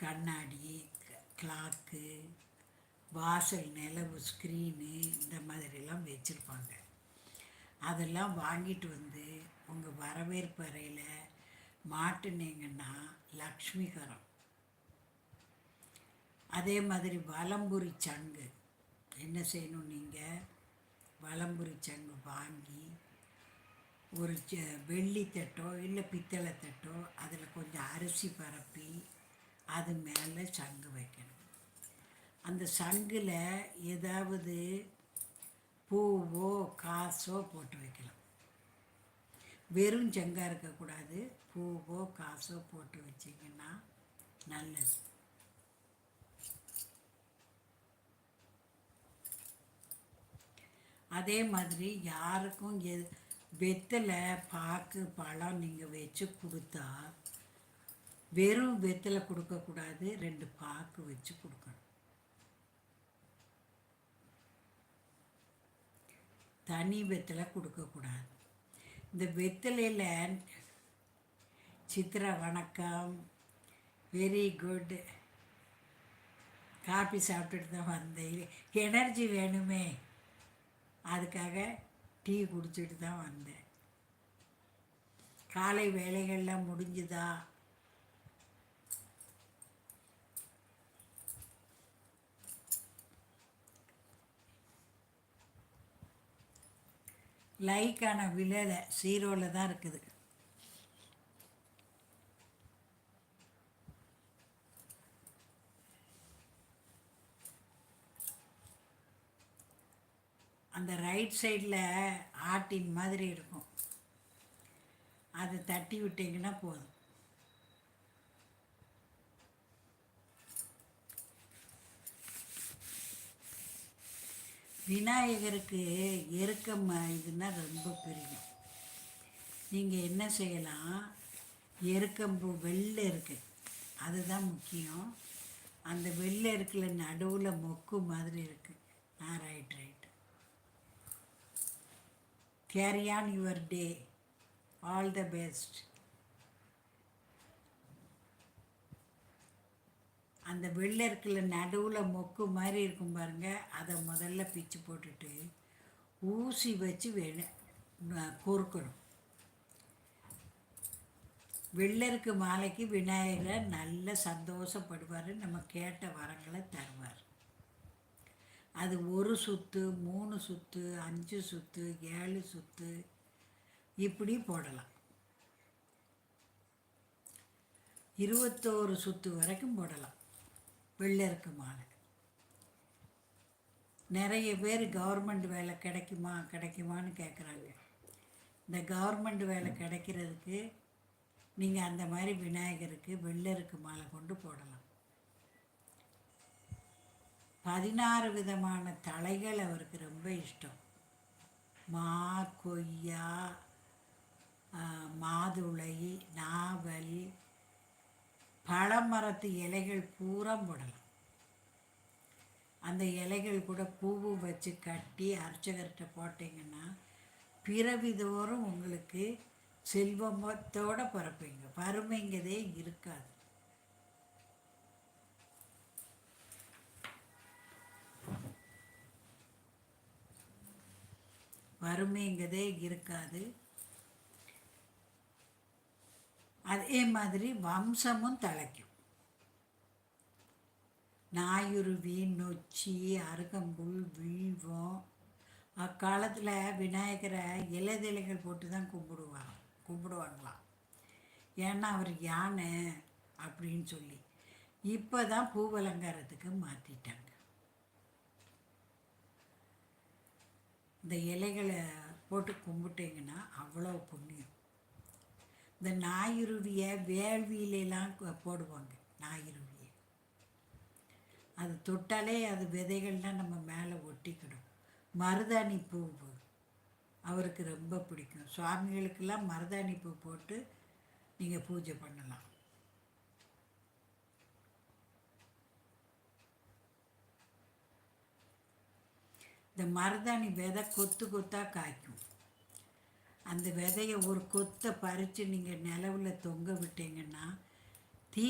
கண்ணாடி கிளாக்கு வாசல் நிலவு ஸ்க்ரீனு இந்த மாதிரிலாம் வச்சுருப்பாங்க. அதெல்லாம் வாங்கிட்டு வந்து உங்கள் வரவேற்பு அறையில் மாட்டுனீங்கன்னா லக்ஷ்மிகரம். அதே மாதிரி வலம்புரி சங்கு. என்ன செய்யணும் நீங்கள் வலம்புரி சங்கு வாங்கி ஒரு ச- வெள்ளி தட்டோ இல்லை பித்தளை தட்டோ அதில் கொஞ்சம் அரிசி பரப்பி அது மேலே சங்கு வைக்கணும். அந்த சங்கில் ஏதாவது பூவோ காசோ போட்டு வைக்கலாம். வெறும் செங்காக இருக்கக்கூடாது. பூவோ காசோ போட்டு வச்சிங்கன்னா நல்லது. அதே மாதிரி யாருக்கும் எ வெத்தலை பாக்கு பழம் நீங்கள் வச்சு கொடுத்தா வெறும் வெத்தலை கொடுக்கக்கூடாது ரெண்டு பாக்கு வச்சு கொடுக்கணும். தனி வெத்தலை கொடுக்கக்கூடாது இந்த வெத்தலையில் சித்ரா வணக்கம் வெரி குட் காபி சாப்பிட்டுட்டு தான் வந்தேன். எனர்ஜி வேணுமே. அதுக்காக டீ குடிச்சிட்டு தான் வந்தேன். காலை வேலைகள்லாம் முடிஞ்சுதா? லைக்கான விலையில் ஜீரோவில் தான் இருக்குது. அந்த ரைட் சைடில் ஆட்டின் மாதிரி இருக்கும். அதை தட்டி விட்டிங்கன்னா போதும். விநாயகருக்கு எருக்கம் இதுன்னா ரொம்ப பிரியம் நீங்கள் என்ன செய்யலாம்? எருக்கம்பூ வெள்ளை இருக்குது அதுதான் முக்கியம். அந்த வெள்ளை இருக்குல்ல நடுவில் மொக்கு மாதிரி இருக்குது ஆ right right carry on your day all the best அந்த வெள்ளை நடுவில் மொக்கு மாதிரி இருக்கும் பாருங்க. அதை முதல்ல பிச்சு போட்டுட்டு ஊசி வச்சு வெ பொறுக்கணும். வெள்ளருக்கு மாலைக்கு விநாயகர் நல்ல சந்தோஷப்படுவார். நம்ம கேட்ட வரங்களை தருவார். அது ஒரு சுத்து மூணு சுத்து அஞ்சு சுத்து ஏழு சுத்து இப்படி போடலாம். இருபத்தோரு சுத்து வரைக்கும் போடலாம். வெள்ளருக்கு மாலை நிறைய பேர் கவர்மெண்ட் வேலை கிடைக்குமா கிடைக்குமான்னு கேட்குறாங்க இந்த கவர்மெண்ட் வேலை கிடைக்கிறதுக்கு நீங்கள் அந்த மாதிரி விநாயகருக்கு வெள்ளருக்கு மாலை கொண்டு போடலாம். பதினாறு விதமான தலைகள் அவருக்கு ரொம்ப இஷ்டம். மா கொய்யா மாதுளை நாவல் பழமரத்து இலைகள் பூரா போடலாம். அந்த இலைகள் கூட பூவு வச்சு கட்டி அர்ச்சகர்கிட்ட போட்டிங்கன்னா பிறவிதோறும் உங்களுக்கு செல்வமத்தோட பிறப்பீங்க. வறுமைங்கிறதே இருக்காது. வறுமைங்கிறதே இருக்காது. அதே மாதிரி வம்சமும் தலைக்கும். நாயுருவி நொச்சி அருகம்புல் வில்வம் அக்காலத்தில் விநாயகரை இலைதலைகள் போட்டு தான் கும்பிடுவாங்க கும்பிடுவாங்களாம். ஏன்னா அவர் யானை அப்படின்னு சொல்லி. இப்போ தான் பூவலங்காரத்துக்கு மாற்றிட்டாங்க இந்த இலைகளை போட்டு கும்பிட்டிங்கன்னா அவ்வளோ புண்ணியம். இந்த ஞாயிறுவியை வேள்வியிலலாம் போடுவாங்க ஞாயிறுவியை. அது தொட்டாலே அது விதைகள்லாம் நம்ம மேலே ஒட்டிக்கிடும். மருதாணி பூ அவருக்கு ரொம்ப பிடிக்கும். சுவாமிகளுக்கெல்லாம் மருதாணி பூ போட்டு நீங்கள் பூஜை பண்ணலாம். இந்த மருதாணி விதை கொத்து கொத்தாக காய்க்கும். அந்த விதையை ஒரு கொத்தை பறித்து நீங்கள் நிலவில் தொங்க விட்டீங்கன்னா